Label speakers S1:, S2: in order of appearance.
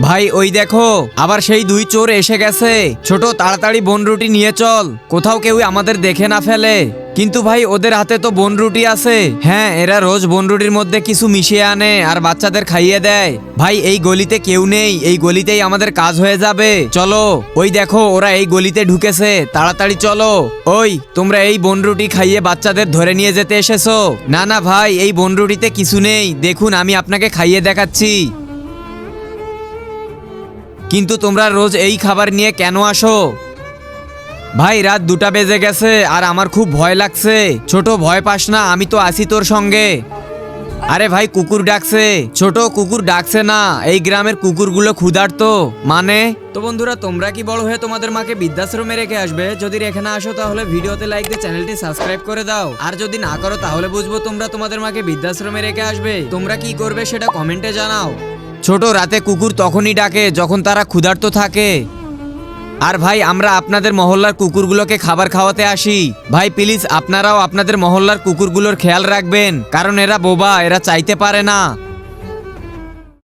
S1: ভাই, ওই দেখো, আবার সেই দুই চোর এসে গেছে। ছোট, তাড়াতাড়ি বনরুটি নিয়ে চল। কোথাও কেউ আমাদের দেখে না ফেলে। কিন্তু ভাই, ওদের হাতে তো বনরুটি আছে। হ্যাঁ এরা রোজ বনরুটির মধ্যে কিছু মিশিয়ে আনে আর বাচ্চাদের খাইয়ে দেয়। ভাই, এই গলিতে কেউ নেই। এই গলিতেই আমাদের কাজ হয়ে যাবে। চলো, ওই দেখো, ওরা এই গলিতে ঢুকেছে। তাড়াতাড়ি চলো। ওই, তোমরা এই বনরুটি খাইয়ে বাচ্চাদের ধরে নিয়ে যেতে এসেছ। না না ভাই, এই বনরুটিতে কিছু নেই। দেখুন, আমি আপনাকে খাইয়ে দেখাচ্ছি। কিন্তু তোমরা রোজ এই খাবার নিয়ে কেন আসো? ভাই, রাত দুটা বেজে গেছে আর আমার খুব ভয় লাগছে। ছোট, ভয় পাস না, আমি তো আছি তোর সঙ্গে। আরে ভাই, কুকুর ডাকছে। ছোট, কুকুর ডাকছে না। এই গ্রামের কুকুরগুলো ক্ষুধার্ত। মানে? তো বন্ধুরা, তোমরা কি বড় হয়ে তোমাদের মাকে বৃদ্ধাশ্রমে রেখে আসবে? যদি রেখে না আসো, তাহলে ভিডিওতে লাইক দিয়ে চ্যানেলটি সাবস্ক্রাইব করে দাও। আর যদি না করো, তাহলে বুঝব তোমরা তোমাদের মাকে বৃদ্ধাশ্রমে রেখে আসবে। তোমরা কি করবে সেটা কমেন্টে জানাও। ছোট রাতে কুকুর তখনই ডাকে যখন তারা ক্ষুধার্ত থাকে। আর ভাই, আমরা আপনাদের মহল্লার কুকুরগুলোকে খাবার খাওয়াতে আসি। ভাই, প্লিজ, আপনারাও আপনাদের মহল্লার কুকুরগুলোর খেয়াল রাখবেন, কারণ এরা বোবা, এরা চাইতে পারে না।